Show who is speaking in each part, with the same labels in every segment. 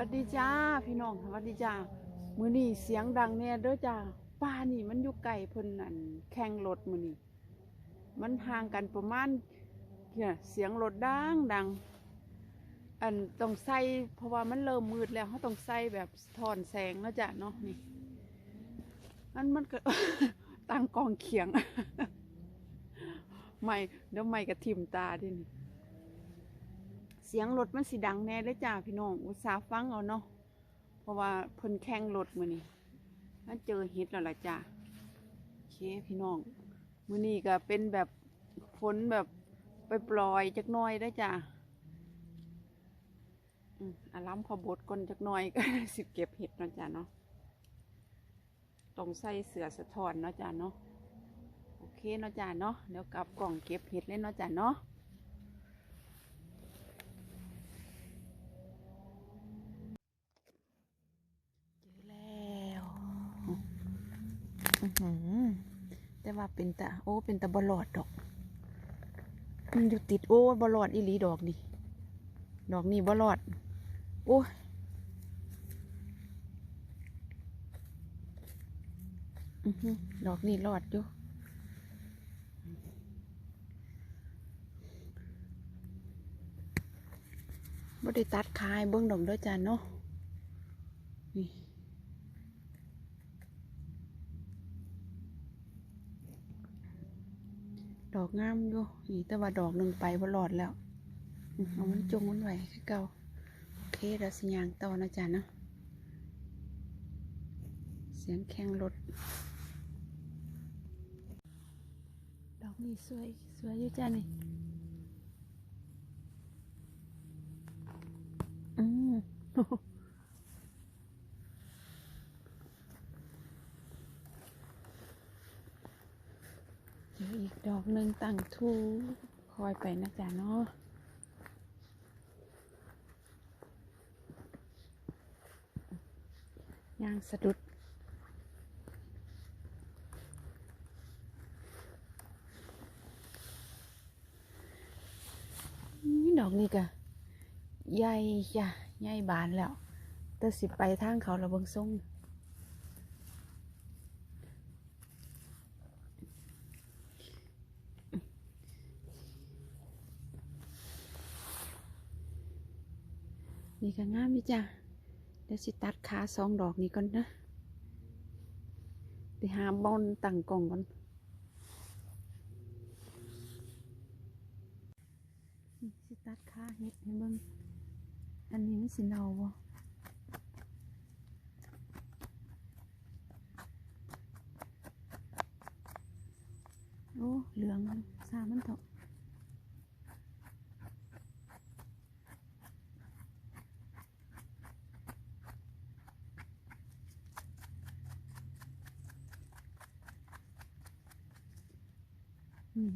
Speaker 1: วัสดีจ้าพี่น้องสวัสดีจ้ามือนี้เสียงดังแน่เด้อจ้าป้านี่มันอยู่ไกลเพิ่นนั่นแข่งรถมือนี้มันห่างกันประมาณเนี่ยเสียงรถดังดังอันต้องใส่เพราะว่ามันเริ่มมืดแล้วเขาต้องใส่แบบสะท้อนแสงแล้วจ้ะเนาะนี่มันมันก็ตั้งกองเขียงไม่เดี๋ยวไม่กระทิมตาดินี่ เสียงรถมันสิดังแน่เลยจ้าพี่น้อง อุตส่าห์ฟังเอาเนาะ เพราะว่าเพิ่นแข่งรถมือนี้มันเจอเฮ็ดแล้วล่ะจ้าโอเคพี่น้อง มือนี้ก็เป็นแบบฝนแบบไปปล่อยจักน้อยได้จ้าอืมอาล้ำขอบดก่อนจักน้อยก็สิเก็บเห็ดเนาะจ้าเนาะต้องใส่เสือสะท้อนเนาะจ้าเนาะ โอเคเนาะจ้าเนาะ เดี๋ยวกลับกล่องเก็บเห็ดเลยเนาะจ้าเนาะ ว่าเป็นตาโอ้ เป็นตาบอลอดดอก มันอยู่ติดโอ้บอลอดอีหลีดอกนี่ดอกนี่บอลอด โอ้ดอกนี่รอดอยู่บ่ได้ตัดคายเบิ้องดอกด้อจ้าเนาะนี่ด อกงามอยู่นี่แต่ว่าดอกหนึ่งไปบ่รอดแล้วอมเอามันจงมันไหวคือเก่าโอเคเดี๋ยวสิยางต่อนะจ๊ะเนาะเสียงแข่งรถดอกนี่สวย สวยอยู่จ้านี่อืม ออีกดอกหนึ่งตั้งทูคอยไปนะจ๊ะเนาะยางสะดุดนี่ดอกนี่กะใหญ่จ้ะใหญ่บานแล้ว แต่สิไปทางเขาระเบิงทรง นี่ก็งามพี่จ้ะเดี๋ยวสิตัดขาสองดอกนี้ก่อนนะไปหาบอลตั้งกล่องก่อนสิตัดขาเห็ดให้เบิ่งอันนี้มันสิเนาบ่โอ้เหลืองสามันเถอะ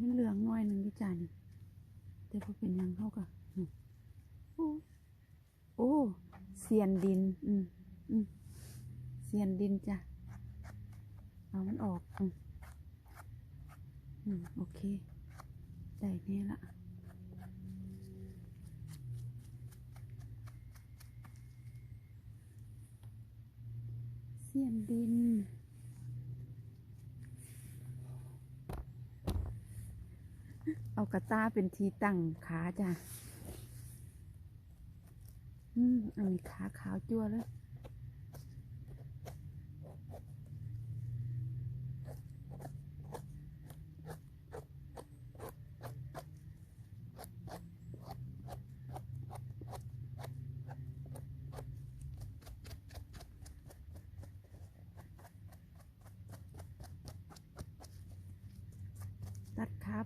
Speaker 1: มันเหลืองน้อยหนึ่งด้วยจ้านแต่พอเป็นยังเข้ากับโอ้โอ้เสียนดิน อืมอืมเสียนดินจ้ะเอามันออกอืมอืมโอเคได้แน่ละเสียนดิน เอากระตาเป็นทีตั้งขาจ้ะ อืม อันนี้ขาขาวจั่วเลย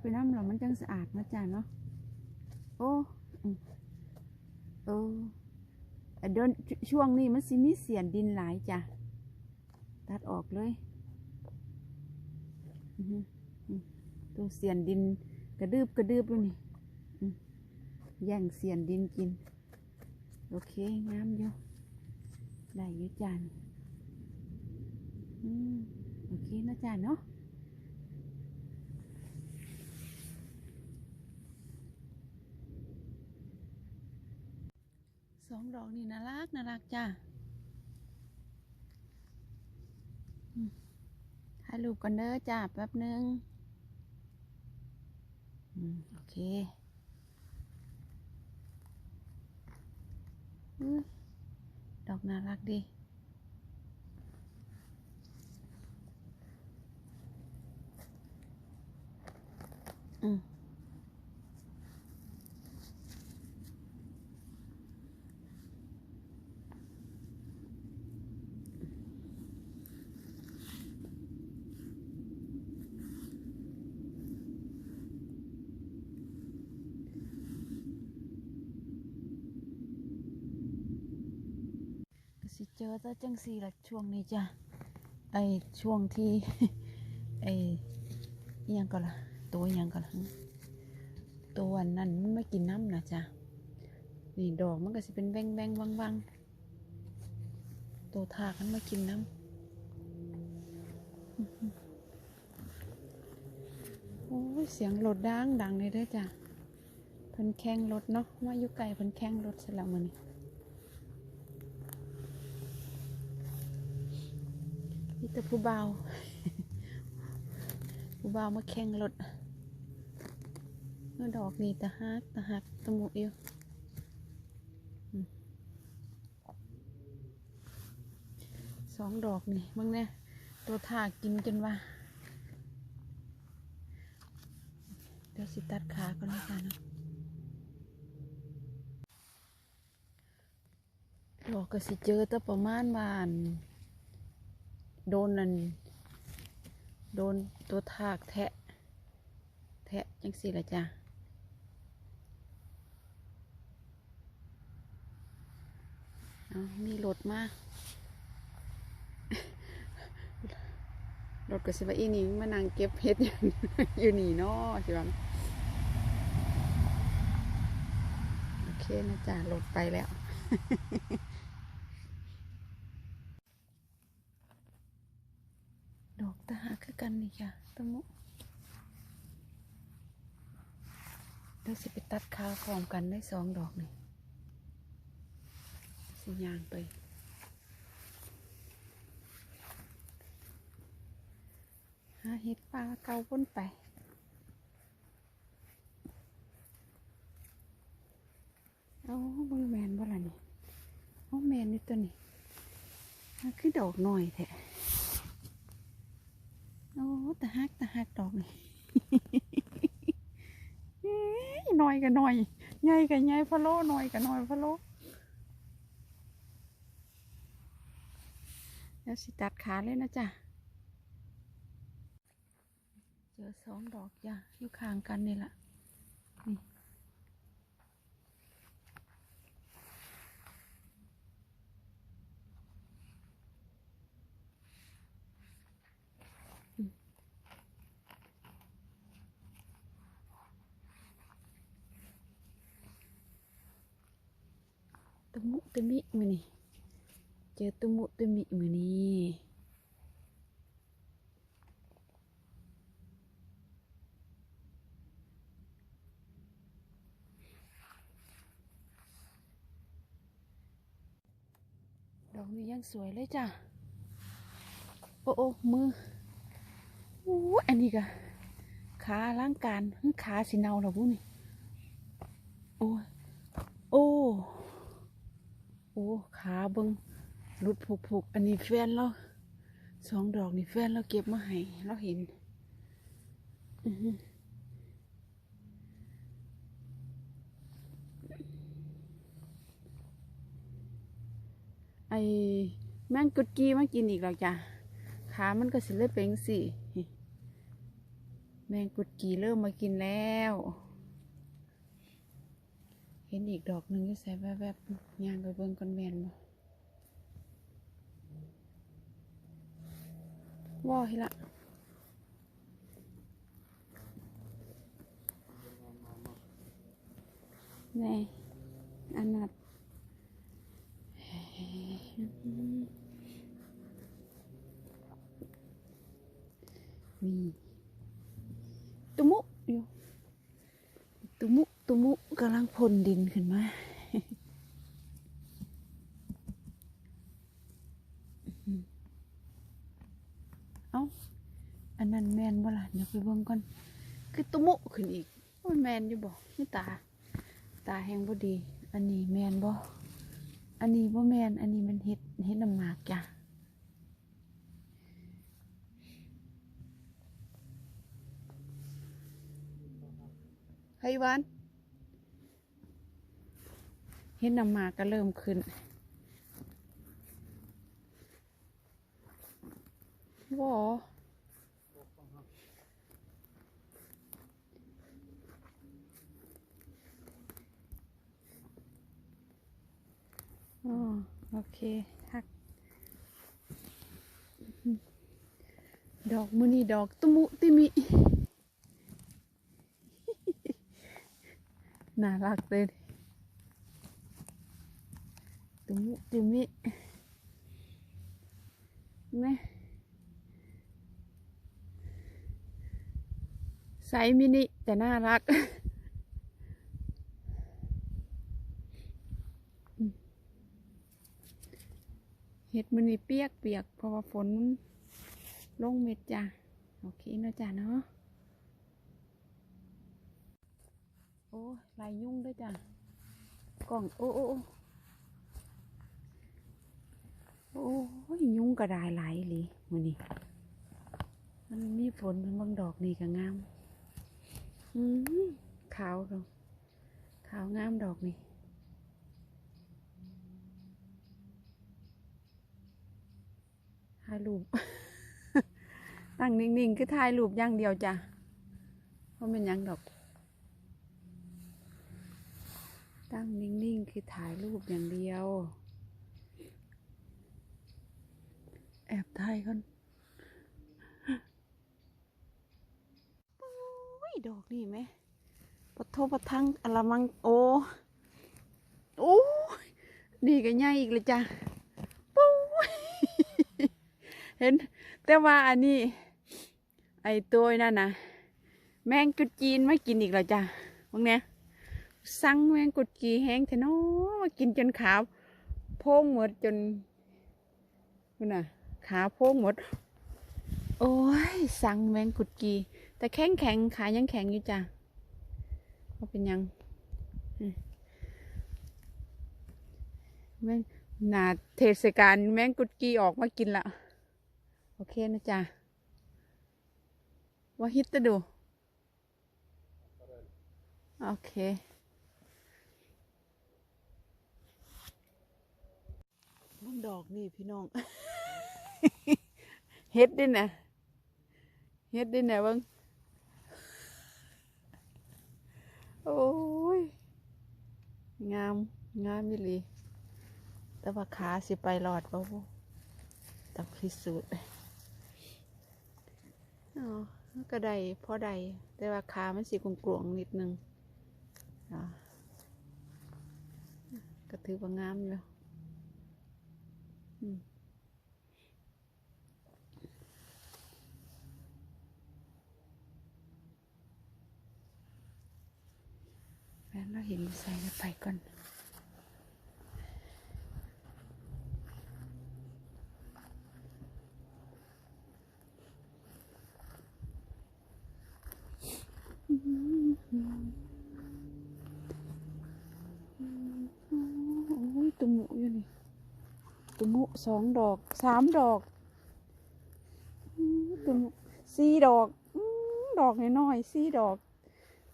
Speaker 1: ไปน้ำหรอมันจังสะอาดนะจ๊ะเนาะโอ้เออเดินช่วงนี้มันสิมีเสียนดินหลายจ้ะตัดออกเลยตัวเสียนดินกระดืบกระดืบอยู่นี่อืมแย่งเสียนดินกิน โอเคงามอยู่ได้อยู่จานอืมโอเคนะจ๊ะเนาะ สองดอกนี่น่ารักน่ารักจ้าถ่ายรูปกันเด้อจ้าแป๊บหนึงอืมโอเคดอกน่ารักดีอืม ก็สิ เจอแต่จังสี่ละช่วงนี้จ้ะไอช่วงที่ไอยังก็ละตัวยังก็ละตัวนั้นมันไม่กินน้ำนะจ้ะนี่ดอกมันก็สิเป็นแบงแบงวังวังตัวทากมันไมากินน้ำโอ้ยเสียงรถดังดังเลยด้อจ้ะเพิ่นแข่งรถเนาะมาอยู่ไกลเพิ่นแข่งรถเสร็จแล้วมือนี้ นี่ แต่ผู้เบาผู้เบามาแข่งรถเมื่อดอกนี่ตะฮักตะฮักตะมุเอวสองดอกนี่มึงเนี่ยตัวถากกินจนว่า เดี๋ยวสิตัดขาก่อนนะจ๊ะเนาะดอกก็สิเจอแต่ประมาณวาน โดนนั่นโดนตัวทากแทะ แทะจังสิละจ้ะเอามีรถมารถก็สิว่าอีนี่มานั่งเก็บเพชรอยู่นี่เนาะสิว่าโอเคนะจ๊ะรถไปแล้ว ดอกตาหาคือ กันนี่จ้ะตะมุเดี๋ยวสิไปตัดขาพร้อมกันได้สองดอกนี่สิยางไปหาเห็ดปลาเกาพ้นไปเอาบงแมนบ่ล่ะนี่เอาแมนนี่ตัวนี้คือดอกหน่อยแท้ โอ้ตะฮักตะฮักดอกนี่เอ้ยหน่อยกับหน่อยใหญ่กับใหญ่พะโล้หน่อยกับหน่อยพะโล้แล้วสิตัดขาเลยนะจ๊ะเจอสองดอกจ้ะอยู่ข้างกันนี่แหละ ตุมุตุมิมือนี่เจอตุมุตุมิมือนี่ดอกนี้ยังสวยเลยจ้ะ โอ้โอ้มืออู้อันนี้กะขาล้างการหึขาสีเนาเหรอพวกนี่ โอ้ โอ้ โอ้ขาเบิงหลุดผูกผูกๆ อันนี้แฟนเราสองดอกนี่แฟนเราเก็บมาให้เราเห็นไอแม่งกุดกี้มากินอีกแล้วจ้ะขามันก็สิเลยเป็นสิแมงกุดกีเริ่มมากินแล้ว เห็นอีกดอกหนึ่งอยู่ใส่แวบๆย่างไปเบิ่งก่อนแมนบ่ว่าให้ละนี่อันนัดนี่ตุมุอยู่ มุกำลังพ่นดินขึ้นมาเอา้า อันนั้นแมนบ่ล่ะเดี๋ยวไปเบิ่งก่อน คือตุมุขึ้นอีกมันแมนอยู่บ่นี่ตา ตาแห้งบ่ดี อันนี้แมนบ่ อันนี้บ่แมน อันนี้มันเห็ดเห็ดน้ำหมากจ้ะไฮวัน เฮ็ดน้ำมาก็เริ่มขึ้นบ่อ๋อโอเคฮัก ดอกมือนี่ดอกตุมุติมิ น่ารักเลย ตุมุติมิแม่ไซส์มินิแต่น่ารักเห็ดมันนี่เปียกเปียกเพราะว่าฝนลงเม็ดจ้ะ โอเคนะจ้ะเนาะโอ้ลายยุ่งด้วยจ้ะกล่อง โอ้โอ้ โอ้ยยุ่งกระดายหลายอีหลีมันนี่มันมีฝนมันบางดอกนี่ก็งามอืมขาวดอกขาวงามดอกนี่ถ่ายรูปตั้งนิ่งๆ คือถ่ายรูปอย่างเดียวจ้ะเพราะเป็นยังดอก ตั้งนิ่งๆ คือถ่ายรูปอย่างเดียว แอบถ่ายก่อนอุ้ยดอกนี่ไหมปะโทปะทังอละมังโอ้โอ้ยนี่ก็ใหญ่อีกเลยจ้ะปุ้ยเห็น แต่ว่าอันนี้ ไอตัวนั่นนะแมงกุดจีนไม่กินอีกแล้วจ้ะพวกเนี้ยสั่งแมงกุดจีแห้งเถอะนาะมากินจนขาว โพงหมดจนนี่น่ะ ขาโพงหมด โอ้ย สั่งแมงกุดจีแต่แข็งแข็งขายังแข็งอยู่จ้ะว่าเป็นยังอืมแมงนาเทศกาลแมงกุดจีออกมากินละโอเคนะจ๊ะว่าฮิตจะดู โอเคมันดอกนี่พี่น้อง เฮ็ดด้วยนะเฮ็ดด้วยนะเบังโอ้ย งาม งามมิลี แต่ว่าขาสิไปหลอดเปล่าบ่ต้องพิสูจน์อ๋อก็ได้พอได้แต่ว่าขามันสีกลวงๆนิดนึงก็ถือว่างามอยู่อืมแฟน เราเห็นใส่แล้วไปก่อนโอ้ยตุ่มหมูอยู่นี่ตุ่มหมูสองดอกสามดอกอืมตุ่มหมูสี่ดอกอืมดอกน้อยๆสี่ดอก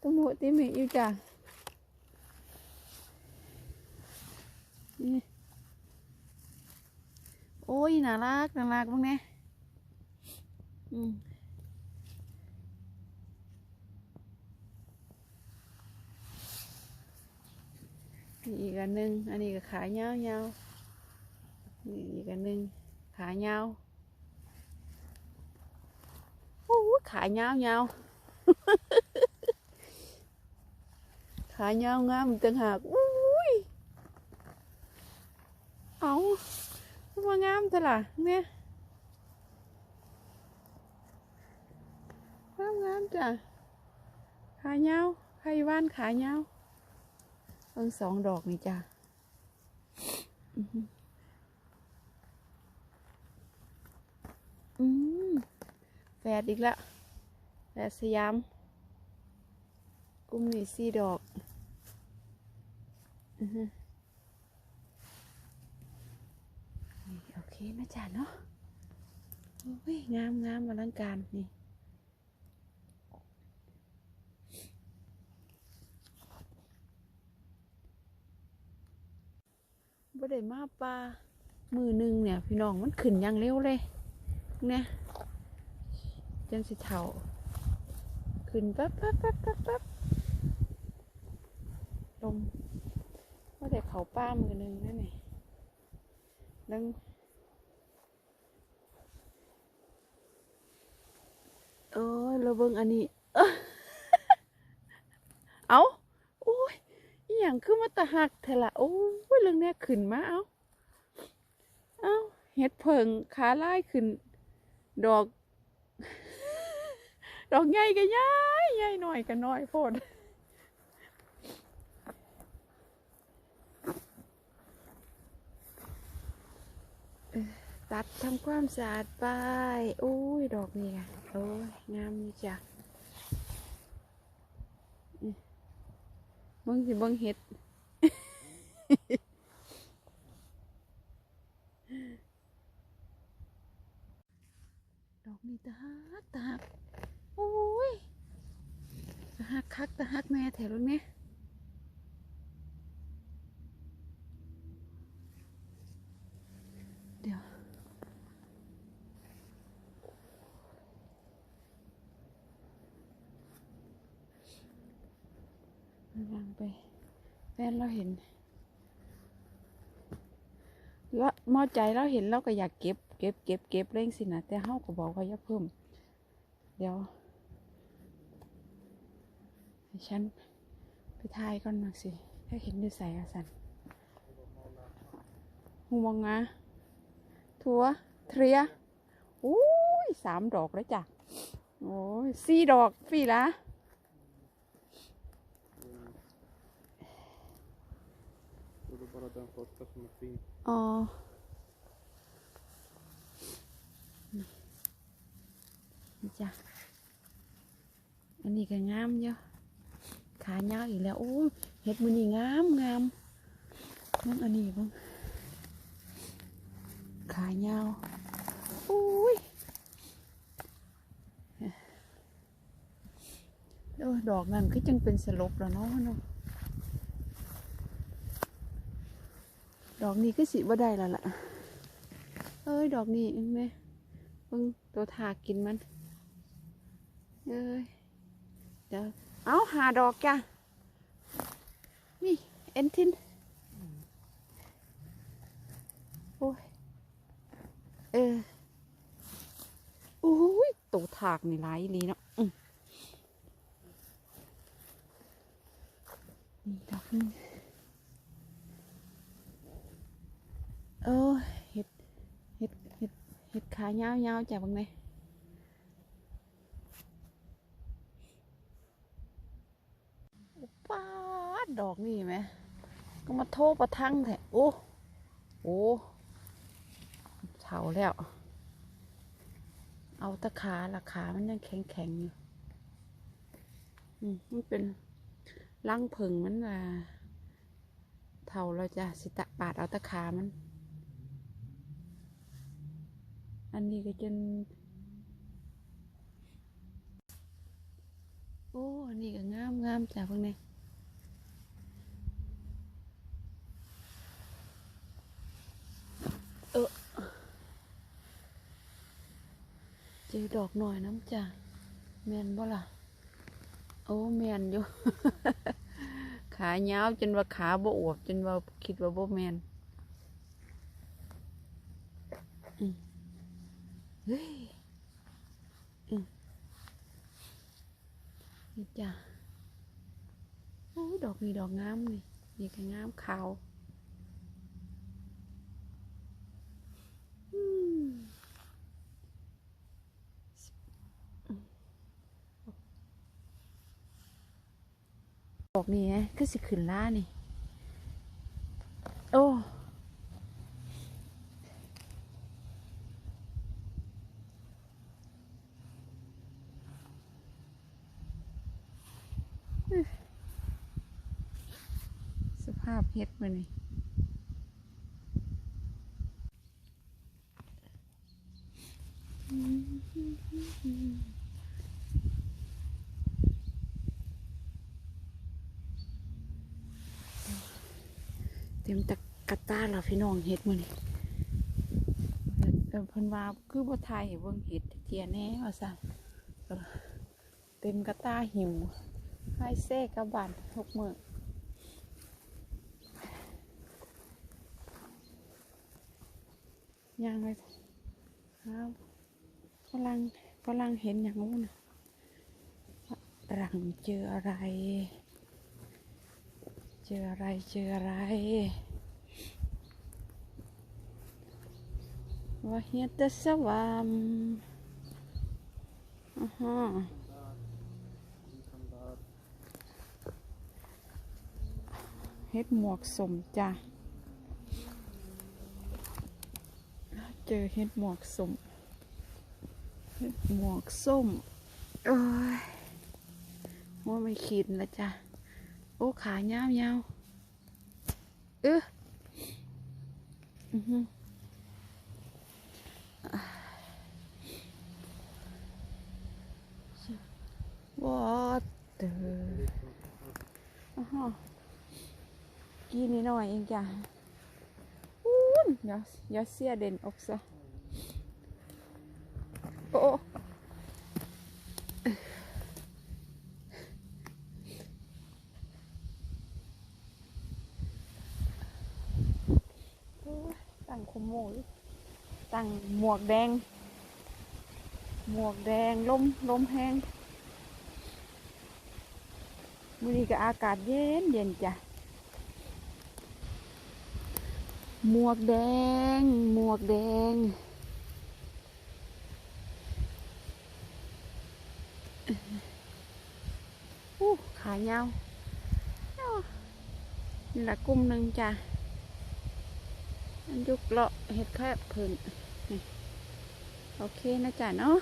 Speaker 1: ตุ่มหมูติมีอยู่จ้ะ นี่โอ้ยน่ารักน่ารักบ้างเนี่ยอืมนี่อีกอันหนึ่งอันนี้ก็ขายาวยาวๆนี่อีกอันหนึ่งขายาวโอ้ยขายาวยาวขายาวงามอีกต่างหากอุ้ย เอามางามเถอะล่ะเนี่ยงามงามจ้ะขายาวใครว่านขายาเพิ่งสองดอกนี่จ้ะอืมแฝดอีกแล้วแฝดสยามกลุ่มนี้สี่ดอก อือฮึ นี่โอเคนะจ๊ะเนาะโอ้ยงามงามอลังการนี่บ่ได้มาปลามือหนึ่งเนี่ย พี่น้องมันขึ้นอย่างเร็วเลยเนี่ยจังสิเท่า ขึ้นปั๊บปั๊บปั๊บปั๊บปั๊บลมว่าแต่เขาป้ามือหนึ่งนั่นนี่นัง เอ้ยเราเบิ่งอันนี้ เอาโอ้ยอหย่างคือมาตะหักเถละโอ้ยเรื่องเนี้ยขึ้นมาเอาเอาเห็ดเพิงขาไล่ขึ้น ดอก ดอกใหญ่ก็ใหญ่ใหญ่หน่อยก็น้อยโพดเอ้อ ตัดทำความสะอาดไปโอ้ย ดอกนี่ค่ะโอ้ย งามนี่จ้ะบิ่งสิบิ่งเห็ดดอกนี่ตะฮักตะฮักโอ้ยตะฮักคักตะฮักแม่แถวนี้ ลังไปแฟนเราเห็นแล้วมอใจเราเห็นเราก็อยากเก็บ เก็บเก็บเก็บเร่งสินะแต่เฮาก็บอกว่าอย่าเพิ่ม เดี๋ยวฉันไปทายก่อนมาสิ ถ้าเห็นดูใส่อาสันหูมองงาทั่วเทรียอุ้ยสามดอกแล้วจ้ะ โอ้ยสี่ดอกฟรีละ
Speaker 2: Och då bara den första som är fin.
Speaker 1: อ๋อนี่จ้ะอันนี้ก็งามเยอะขายาวอีกแล้วโอ้เห็ดมือนี่งามงามเบ้างอันนี้บ้างขายาวอ้ยโอ้ยดอกนั่นก็จังเป็นสลบแล้วเนาะเนาะ ดอกนี้ก็สิบ่ได้แล้วล่ะ เอ้ย ดอกนี้เห็นไหมเพิ่งตัวทากินมัน เอ้ย เดี๋ยว เอาหาดอกจ้ะ นี่ เอ็นทิน โอ้ย เออโอ้ยตัวถากนี่หลายอีหลีเนาะนี่ดอกหนึง เออเห็ดเห็ดเห็ด เห็ดขายาจากบางไหนป้าดอกนี่ไหม ก็มาโทษประทังแท้โอ้โอ้เฉาแล้ว เอาตะขาละขามันยังแข็งแข็งๆอยู่อืมมันเป็นรังผึ่งมันว่าเท่าเราจะสิตะปาดเอาตะขามัน อันนี้ก็จนโอ้อันนี้ก็งามงามจ้ะพวกนี้เออเจอดอกหน่อยน้ำจ้ะแมนบ่ล่ะ โอ้แมนอยู่ ขายาจนว่าขาบ่อวบจนว่าคิดว่าบ่แมนอืมเฮ้ยนี่จ้ะโอ้ยดอกนี่ดอกงามนี่นี่ก็งามขาวดอกนี่ไงคือสิขึ้นล่านี่ โอ้ อ ภาพ เฮ็ดมานี่เต็มตะกะตาและพี่น้องเฮ็ดมานี่เออเพิ่นว่าคือบ่ทายให้เบิ่งเฮ็ดเทียแน่ว่าซั่นเต็มกะตาหิวให้เซ่กะบานทุกมื้อ ย่างเลยครับฝรั่งฝรั่งเห็นอย่างนู้นนะฝรั่งเจออะไร เจออะไรเจออะไรว่าเฮียตะสวามอ่าฮะเฮ็ดหมวกสมจ้ะ เจอเฮ็ดหมวกสมเฮ็ดหมวกส้มโอ้ยว่าไม่ขีดแล้วจ้ะ โอ้ขายาวยาวเอออือหือวอเตอร์อ๋อกี่นิดหน่อยเองจ้ะ อู้นอย่าอย่าเสียเด่นออกซะโอ้โอ้โอ้ยตั้งขโมยตั้งหมวกแดงหมวกแดงลมลมแห้งมื้อนี้ก็อากาศเย็นเย็นจ้ะ หมวกแดง หมวกแดง อู้ขายาวอ้านี่ละกลุ่มหนึ่งจ้ะอันยุกเลาะเห็ดแคบเพิ่นโอเคนะจ๊ะเนาะ